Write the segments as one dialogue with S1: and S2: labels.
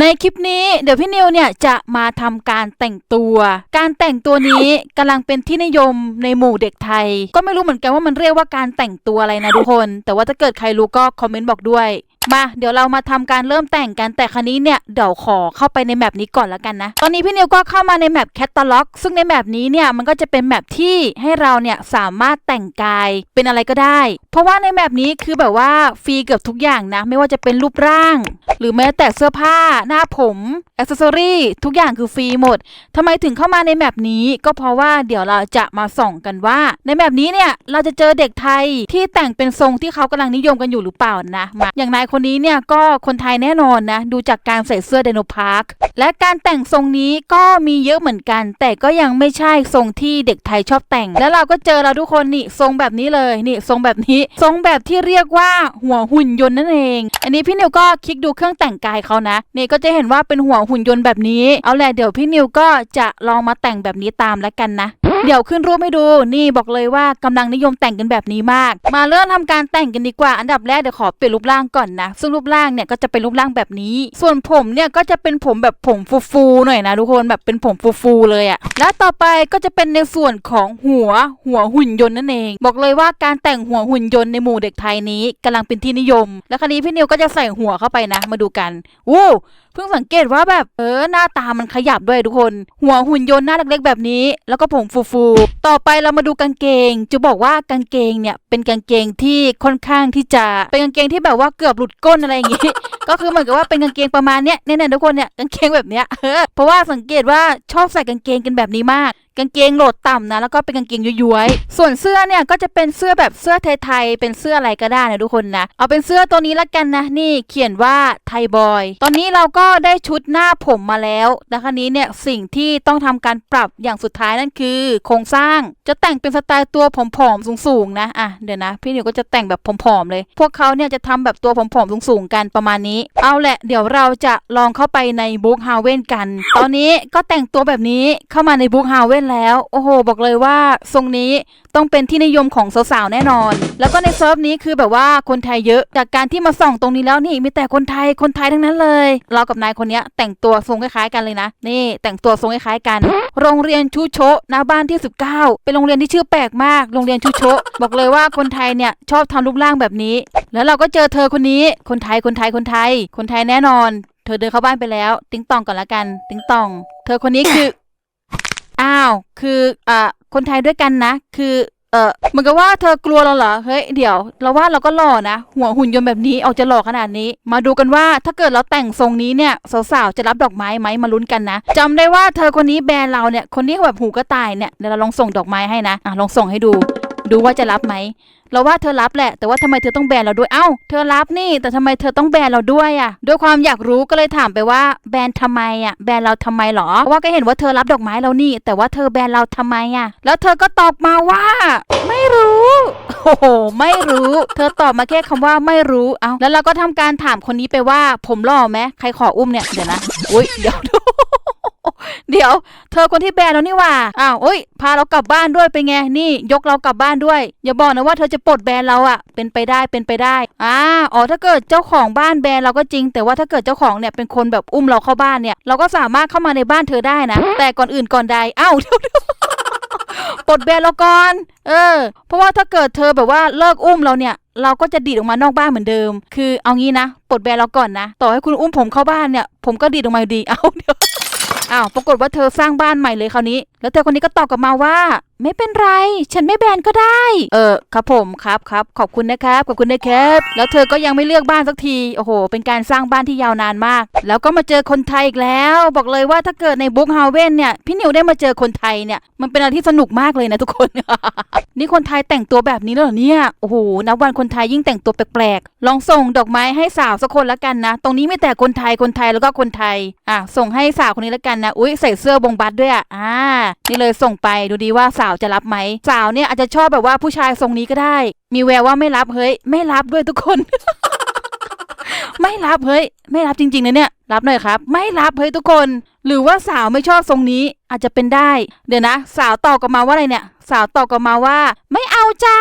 S1: ในคลิปนี้เดี๋ยวพี่นิวเนี่ยจะมาทำการแต่งตัว การแต่งตัวนี้กำลังเป็นที่นิยมในหมู่เด็กไทย ก็ไม่รู้เหมือนกันว่ามันเรียกว่าการแต่งตัวอะไรนะทุกคน แต่ว่าถ้าเกิดใครรู้ก็คอมเมนต์บอกด้วยมาเดี๋ยวเรามาทำการเริ่มแต่งกันแต่ครั้นี้เนี่ยเดี๋ยวขอเข้าไปในแมปนี้ก่อนแล้วกันนะ ตอนนี้พี่นิวก็เข้ามาในแมปแคตตาล็อกซึ่งในแมปนี้เนี่ยมันก็จะเป็นแมปที่ให้เราเนี่ยสามารถแต่งกายเป็นอะไรก็ได้ เพราะว่าในแมปนี้คือแบบว่าฟรีเกือบทุกอย่างนะ ไม่ว่าจะเป็นรูปร่าง หรือแม้แต่เสื้อผ้าหน้าผมอ c เซอรี่ทุกอย่างคือฟรีหมดทำไมถึงเข้ามาในแมปนี้ก็เพราะว่าเดี๋ยวเราจะมาส่องกันว่า ในแมปนี้เนี่ยเราจะเจอเด็กไทยที่แต่งเป็นทรงที่เขากำลังนิยมกันอยู่หรือเปล่านะมาอย่างนายคนนี้เนี่ยก็คนไทยแน่นอนนะดูจากการใส่เสื้อไดโนพาร์คและการแต่งทรงนี้ก็มีเยอะเหมือนกัน แต่ก็ยังไม่ใช่ทรงที่เด็กไทยชอบแต่ง แล้วเราก็เจอเราทุกคนนี่ทรงแบบนี้เลยนี่ทรงแบบนี้ ทรงแบบที่เรียกว่าหัวหุ่นยนต์นั่นเอง อันนี้พี่นิวก็คลิกดูเครื่องแต่งกายเขานะนี่ก็จะเห็นว่าเป็นหัวหุ่นยนต์แบบนี้ เอาแหละเดี๋ยวพี่นิวก็จะลองมาแต่งแบบนี้ตามแล้วกันนะ เดี๋ยวขึ้นรูปให้ดู นี่บอกเลยว่ากำลังนิยมแต่งกันแบบนี้มาก มาเริ่มทำการแต่งกันดีกว่า อันดับแรกเดี๋ยวขอเปลี่ยนรูปร่างก่อนนะ ซึ่งรูปร่างเนี่ยก็จะเป็นรูปร่างแบบนี้ ส่วนผมเนี่ยก็จะเป็นผมแบบผมฟูๆหน่อยนะทุกคนแบบเป็นผมฟูๆเลยอะแล้วต่อไปก็จะเป็นในส่วนของหัวหัวหุ่นยนต์นั่นเอง บอกเลยว่าการแต่งหัวหุ่นยนต์ในหมู่เด็กไทยนี้กำลังเป็นที่นิยม แล้วคราวนี้พี่นิวก็จะใส่หัวเข้าไปนะ มาดูกันวู้ เพิ่งสังเกตว่าแบบเออหน้าตามันขยับด้วยทุกคน หัวหุ่นยนต์หน้าเล็กๆแบบนี้ แล้วก็ผมฟูๆต่อไปเรามาดูกางเกง จะบอกว่ากางเกงเนี่ยเป็นกางเกงที่ค่อนข้างที่จะเป็นกางเกงที่แบบว่าเกือบหลุดก้นอะไรอย่างงี้ก็คือเหมือนกับว่าเป็นกางเกงประมาณเนี้ยเนี่ยๆทุกคนเนี่ยกางเกงแบบเนี้ยเพราะว่าสังเกตว่าชอบใส่กางเกงกันแบบนี้มาก กางเกงโหลดต่ำนะแล้วก็เป็นกางเกงย้วยๆ ส่วนเสื้อเนี่ยก็จะเป็นเสื้อแบบเสื้อไทยๆเป็นเสื้ออะไรก็ได้นะทุกคนนะ เอาเป็นเสื้อตัวนี้ละกันนะนี่เขียนว่าไทยบอย ตอนนี้เราก็ได้ชุดหน้าผมมาแล้วนะคะนี้เนี่ยสิ่งที่ต้องทำการปรับอย่างสุดท้ายนั่นคือ โครงสร้างจะแต่งเป็นสไตล์ตัวผอมๆสูงๆนะอะเดี๋ยวนะ พี่นิวก็จะแต่งแบบผอมๆเลย พวกเขาเนี่ยจะทำแบบตัวผอมๆสูงๆกันประมาณนี้ เอาแหละเดี๋ยวเราจะลองเข้าไปในบุ๊กฮาเว่นกัน ตอนนี้ก็แต่งตัวแบบนี้เข้ามาในบุ๊กฮาเว่นแล้ว โอ้โห บอกเลยว่าทรงนี้ต้องเป็นที่นิยมของสาวๆแน่นอน แล้วก็ในเซิร์ฟนี้คือแบบว่าคนไทยเยอะ จากการที่มาส่องตรงนี้แล้วนี่มีแต่คนไทยคนไทยทั้งนั้นเลย เรากับนายคนนี้แต่งตัวทรงคล้ายๆกันเลยนะ นี่แต่งตัวทรงคล้ายๆกัน โรงเรียนชูโชะหน้าบ้านที่ 19 เป็นโรงเรียนที่ชื่อแปลกมาก โรงเรียนชูโชะบอกเลยว่าคนไทยเนี่ยชอบทำรูปร่างแบบนี้ แล้วเราก็เจอเธอคนนี้ คนไทยคนไทยคนไทย คนไทยแน่นอน เธอเดินเข้าบ้านไปแล้ว ติ๊งตองก่อนละกัน ติ๊งตอง เธอคนนี้คือาวคืออ่าคนไทยด้วยกันนะ คือเออเหมือนกับว่าเธอกลัวเราเหรอเฮ้ยเดี๋ยว เราว่าเราก็หล่อนะหัวหุ่นยนต์แบบนี้ออกจะหล่อขนาดนี้ มาดูกันว่าถ้าเกิดเราแต่งทรงนี้เนี่ยสาวๆจะรับดอกไม้ไหมมาลุ้นกันนะจำได้ว่าเธอคนนี้แบรนด์เราเนี่ยคนนี้แบบหูกระต่ายเนี่ยเดี๋ยวเราลองส่งดอกไม้ให้นะอะลองส่งให้ดู ดูว่าจะรับไหมเราว่าเธอรับแหละ แต่ว่าทำไมเธอต้องแบนเราด้วย เอ้า เธอรับนี่ แต่ทำไมเธอต้องแบนเราด้วยอะ ด้วยความอยากรู้ก็เลยถามไปว่าแบนทำไมอะ แบนเราทำไมหรอ เพราะว่าก็เห็นว่าเธอรับดอกไม้เรานี่ แต่ว่าเธอแบนเราทำไมอะ แล้วเธอก็ตอบมาว่า ไม่รู้โอ้โห ไม่รู้ เธอตอบมาแค่คำว่าไม่รู้ เอ้า แล้วเราก็ทำการถามคนนี้ไปว่า ผมหล่อไหมใครขออุ้มเนี่ย เดี๋ยวนะ อุ้ยเดี๋ยว เดี๋ยว เธอคนที่แบนแล้วนี่ว่าอ้าวโอ้ย พาเรากลับบ้านด้วยเป็นไง นี่ ยกเรากลับบ้านด้วย อย่าบอกนะว่าเธอจะปลดแบนเราอะเป็นไปได้เป็นไปได้อ่าอ๋อถ้าเกิดเจ้าของบ้านแบนเราก็จริง แต่ว่าถ้าเกิดเจ้าของเนี่ยเป็นคนแบบอุ้มเราเข้าบ้านเนี่ยเราก็สามารถเข้ามาในบ้านเธอได้นะ แต่ก่อนอื่นก่อนใดอ้าวเดี๋ยวเดี๋ยวปลดแบนเราก่อน เออ เพราะว่าถ้าเกิดเธอแบบว่าเลิกอุ้มเราเนี่ยเราก็จะดีดออกมานอกบ้านเหมือนเดิม คือเอางี้นะ ปลดแบนเราก่อนนะ ต่อให้คุณอุ้มผมเข้าบ้านเนี่ย ผมก็ดีดออกมาอยู่ดี เอาเดี๋ยว อ้าวปรากฏว่าเธอสร้างบ้านใหม่เลยคราวนี้ แล้วเธอคนนี้ก็ตอบกลับมาว่า ไม่เป็นไร ฉันไม่แบนก็ได้ เออครับผมครับครับขอบคุณนะครับขอบคุณนะครับแล้วเธอก็ยังไม่เลือกบ้านสักทีโอ้โห เป็นการสร้างบ้านที่ยาวนานมาก แล้วก็มาเจอคนไทยอีกแล้ว บอกเลยว่าถ้าเกิดในบุ๊กฮาเว่นเนี่ยพี่นิวได้มาเจอคนไทยเนี่ยมันเป็นอะไรที่สนุกมากเลยนะทุกคน นี่คนไทยแต่งตัวแบบนี้แล้วเหรอเนี่ยโอ้โหนับวันคนไทยยิ่งแต่งตัวแปลกๆลองส่งดอกไม้ให้สาวสักคนละกันนะ ตรงนี้ไม่แต่คนไทยคนไทยแล้วก็คนไทยอะส่งให้สาวคนนี้ละกันนะอุ้ยใส่เสื้อบงบัตด้วยอะอ่านี่เลยส่งไปดูดีว่าสาวจะรับไหมสาวเนี่ยอาจจะชอบแบบว่าผู้ชายทรงนี้ก็ได้ มีแววว่าไม่รับเฮ้ยไม่รับด้วยทุกคน ไม่รับเฮ้ยไม่รับจริงๆนะเนี่ย รับหน่อยครับ ไม่รับเฮ้ยทุกคน หรือว่าสาวไม่ชอบทรงนี้อาจจะเป็นได้ เดี๋ยวนะ สาวตอบกลับมาว่าอะไรเนี่ย สาวตอบกลับมาว่า ไม่เอาจ้า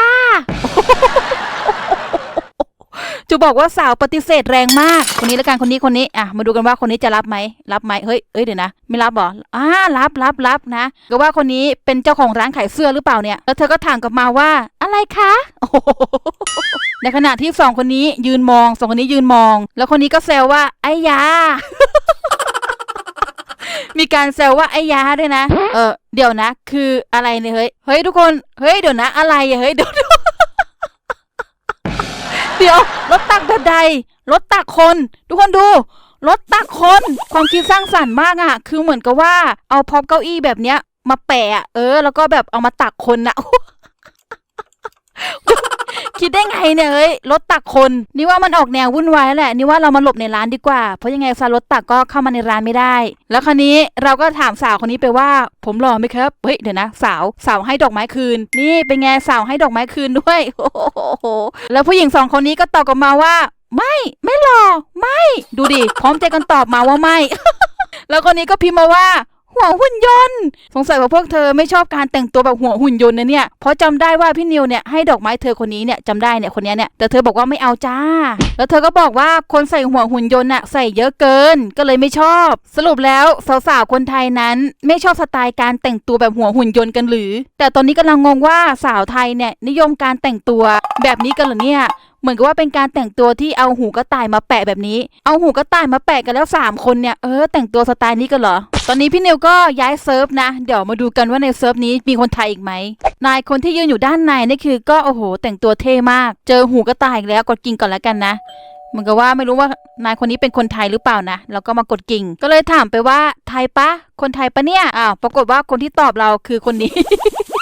S1: จะบอกว่าสาวปฏิเสธแรงมาก คนนี้แล้วกันคนนี้คนนี้อะมาดูกันว่าคนนี้จะรับไหมรับไหมเฮ้ยเอ้ยเดี๋ยวนะ ไม่รับเหรออ่ารับรับรับนะก็ว่าคนนี้เป็นเจ้าของร้านขายเสื้อหรือเปล่าเนี่ย แล้วเธอก็ถามกลับมาว่าอะไรคะในขณะที่สองคนนี้ยืนมองสองคนนี้ยืนมอง แล้วคนนี้ก็แซวว่าไอ้ยามีการแซวว่าไอ้ยาด้วยนะ เออเดี๋ยวนะ คืออะไรเนี่ยเฮ้ย เฮ้ยทุกคน เฮ้ยเดี๋ยวนะอะไรเฮ้ยเดี๋ยว เดี๋ยวรถตักแบบใดรถตักคน ทุกคนดูรถตักคน ความคิดสร้างสรรค์มากอะคือเหมือนกับว่าเอาพร็อพเก้าอี้แบบเนี้ย มาแปะอะเออ แล้วก็แบบเอามาตักคนนะ คิดได้ไงเนี่ยเฮ้ยรถตักคนนี่ว่ามันออกแนววุ่นวายแหละนี่ว่าเรามาหลบในร้านดีกว่า เพราะยังไงซะรถตักก็เข้ามาในร้านไม่ได้ แล้วคราวนี้เราก็ถามสาวคนนี้ไปว่า ผมหล่อไหมครับเฮ้ยเดี๋ยวนะสาวสาวให้ดอกไม้คืน นี่เป็นไงสาวให้ดอกไม้คืนด้วยโอ้โหแล้วผู้หญิงสองคนนี้ก็ตอบกลับมาว่า ไม่ไม่หล่อไม่ ดูดิพร้อมใจกันตอบมาว่าไม่ แล้วคนนี้ก็พิมพ์มาว่า หัวหุ่นยนต์ สงสัยว่าพวกเธอไม่ชอบการแต่งตัวแบบหัวหุ่นยนต์นะเนี่ย เพราะจำได้ว่าพี่นิวเนี่ยให้ดอกไม้เธอคนนี้เนี่ยจำได้เนี่ยคนนี้เนี่ย แต่เธอบอกว่าไม่เอาจ้า แล้วเธอก็บอกว่าคนใส่หัวหุ่นยนต์น่ะใส่เยอะเกิน ก็เลยไม่ชอบ สรุปแล้วสาวๆคนไทยนั้นไม่ชอบสไตล์การแต่งตัวแบบหัวหุ่นยนต์กันหรือ แต่ตอนนี้กำลังงงว่าสาวไทยเนี่ยนิยมการแต่งตัวแบบนี้กันเหรอเนี่ย เหมือนกับว่าเป็นการแต่งตัวที่เอาหูกระต่ายมาแปะแบบนี้ เอาหูกระต่ายมาแปะกันแล้วสามคนเนี่ยเออแต่งตัวสไตล์นี้กันเหรอ ตอนนี้พี่นิวก็ย้ายเซิร์ฟนะ เดี๋ยวมาดูกันว่าในเซิร์ฟนี้มีคนไทยอีกไหม นายคนที่ยืนอยู่ด้านในนี่คือก็โอ้โห แต่งตัวเท่มาก เจอหูกระต่ายอีกแล้วกดกิ่งก่อนแล้วกันนะเหมือนกับว่าไม่รู้ว่านายคนนี้เป็นคนไทยหรือเปล่านะ แล้วก็มากดกิ่ง ก็เลยถามไปว่าไทยปะ คนไทยปะเนี่ย อ้าว ปรากฏว่าคนที่ตอบเราคือคนนี้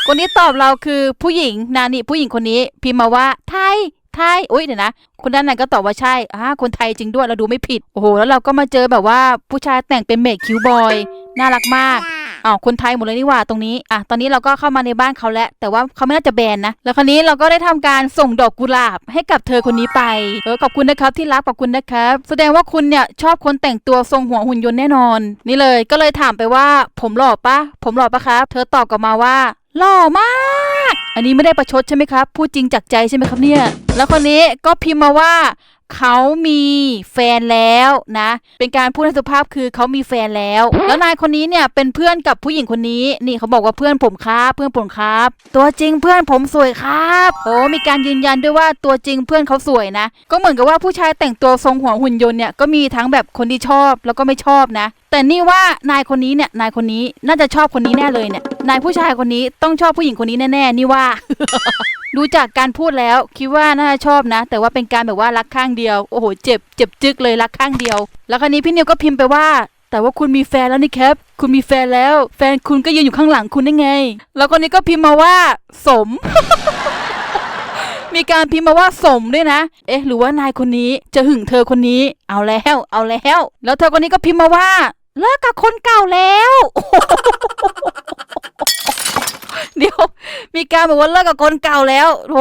S1: คนที่ตอบเราคือผู้หญิงนะนี่ผู้หญิงคนนี้ พิมพ์มาว่าไทย ไทยอุ้ยเดี๋ยวนะ คนด้านในก็ตอบว่าใช่อ่าคนไทยจริงด้วยเราดูไม่ผิด โอ้โห แล้วเราก็มาเจอแบบว่าผู้ชายแต่งเป็นเมดคิวบอย น่ารักมากอ้าวคนไทยหมดเลยนี่หว่าตรงนี้อะตอนนี้เราก็เข้ามาในบ้านเขาแล้ว แต่ว่าเขาไม่น่าจะแบนนะ แล้วคราวนี้เราก็ได้ทำการส่งดอกกุหลาบให้กับเธอคนนี้ไป เออขอบคุณนะครับที่รักขอบคุณนะครับ แสดงว่าคุณเนี่ยชอบคนแต่งตัวทรงหัวหุ่นยนต์แน่นอน นี่เลยก็เลยถามไปว่า ผมหล่อปะผมหล่อปะครับ เธอตอบกลับมาว่า หล่อมาก อันนี้ไม่ได้ประชดใช่ไหมครับ พูดจริงจากใจใช่ไหมครับเนี่ย แล้วคนนี้ก็พิมพ์มาว่า เขามีแฟนแล้วนะ เป็นการพูดให้สุภาพคือเขามีแฟนแล้ว แล้วนายคนนี้เนี่ยเป็นเพื่อนกับผู้หญิงคนนี้ นี่เขาบอกว่าเพื่อนผมครับ เพื่อนผมครับ ตัวจริงเพื่อนผมสวยครับ โอ้มีการยืนยันด้วยว่าตัวจริงเพื่อนเขาสวยนะ ก็เหมือนกับว่าผู้ชายแต่งตัวทรงหัวหุ่นยนต์เนี่ยก็มีทั้งแบบคนที่ชอบแล้วก็ไม่ชอบนะ แต่นี่ว่านายคนนี้เนี่ยนายคนนี้น่าจะชอบคนนี้แน่เลยเนี่ยนายผู้ชายคนนี้ต้องชอบผู้หญิงคนนี้แน่ๆนี่ว่า ดูจากการพูดแล้วคิดว่าน่าจะชอบนะ แต่ว่าเป็นการแบบว่ารักข้างเดียวโอ้โหเจ็บเจ็บจึกเลยรักข้างเดียว แล้วคราวนี้พี่นิวก็พิมพ์ไปว่า แต่ว่าคุณมีแฟนแล้วนี่ครับคุณมีแฟนแล้ว แฟนคุณก็ยืนอยู่ข้างหลังคุณได้ไง แล้วคนนี้ก็พิมพ์มาว่า สม มีการพิมพ์มาว่าสมด้วยนะ เอ๊ะ หรือว่านายคนนี้จะหึงเธอคนนี้ เอาแล้ว เอาแล้ว แล้วเธอคนนี้ก็พิมพ์มาว่า เลิกกับคนเก่าแล้ว เดี๋ยว มีการบอกว่าเลิกกับคนเก่าแล้วโห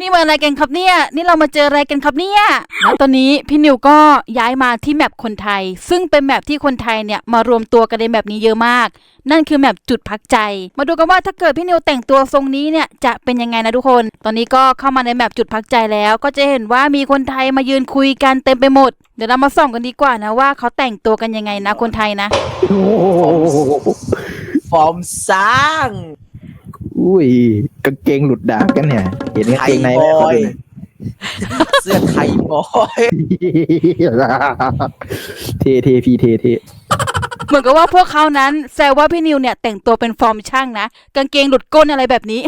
S1: นี่มาอะไรกันครับเนี่ย นี่เรามาเจออะไรกันครับเนี่ยแล้วตอนนี้พี่นิวก็ย้ายมาที่แมปคนไทย ซึ่งเป็นแมปที่คนไทยเนี่ยมารวมตัวกันในแมปนี้เยอะมาก นั่นคือแมปจุดพักใจ มาดูกันว่าถ้าเกิดพี่นิวแต่งตัวทรงนี้เนี่ยจะเป็นยังไงนะทุกคน ตอนนี้ก็เข้ามาในแมปจุดพักใจแล้ว ก็จะเห็นว่ามีคนไทยมายืนคุยกันเต็มไปหมด เดี๋ยวเรามาส่องกันดีกว่านะว่าเขาแต่งตัวกันยังไงนะคนไทยนะ
S2: โอ้
S3: ฟอร์มสร้าง
S2: อุ้ยกางเกงหลุดดากกันเนี่ย เห็นกางเกงในไหม
S3: ไทยบอย
S2: คนอื่น
S3: เสื้อไทยบอย
S2: เทเทพี่เทเท
S1: เหมือนกับว่าพวกเขานั้นแซวว่าพี่นิวเนี่ยแต่งตัวเป็นฟอร์มช่างนะ กางเกงหลุดก้นอะไรแบบนี้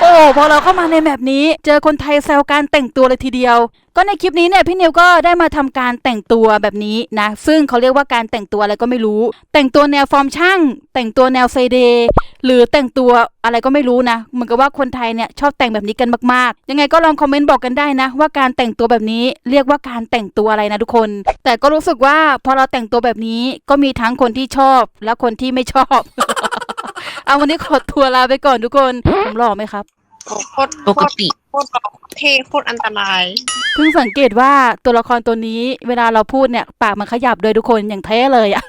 S1: โอ้พอเราเข้ามาในแบบนี้ เจอคนไทยแซวการแต่งตัวเลยทีเดียว ก็ในคลิปนี้เนี่ยพี่นิวก็ได้มาทำการแต่งตัวแบบนี้นะ ซึ่งเขาเรียกว่าการแต่งตัวอะไรก็ไม่รู้ แต่งตัวแนวฟอร์มช่าง แต่งตัวแนวเซเดหรือแต่งตัวอะไรก็ไม่รู้นะ เหมือนกับว่าคนไทยเนี่ยชอบแต่งแบบนี้กันมากๆ ยังไงก็ลองคอมเมนต์บอกกันได้นะ ว่าการแต่งตัวแบบนี้เรียกว่าการแต่งตัวอะไรนะทุกคน แต่ก็รู้สึกว่าพอเราแต่งตัวแบบนี้ก็มีทั้งคนที่ชอบและคนที่ไม่ชอบ เอาวันนี้ขอตัวลาไปก่อนทุกคน ผมหล่อไหมครับ
S4: โอ้โคตร
S5: ปกติ
S4: โคตรหล่อโคตรเท่โคตรอันตราย
S1: เพิ่งสังเกตว่าตัวละครตัวนี้ เวลาเราพูดเนี่ย ปากมันขยับโดยทุกคนอย่างแท้เลยอะ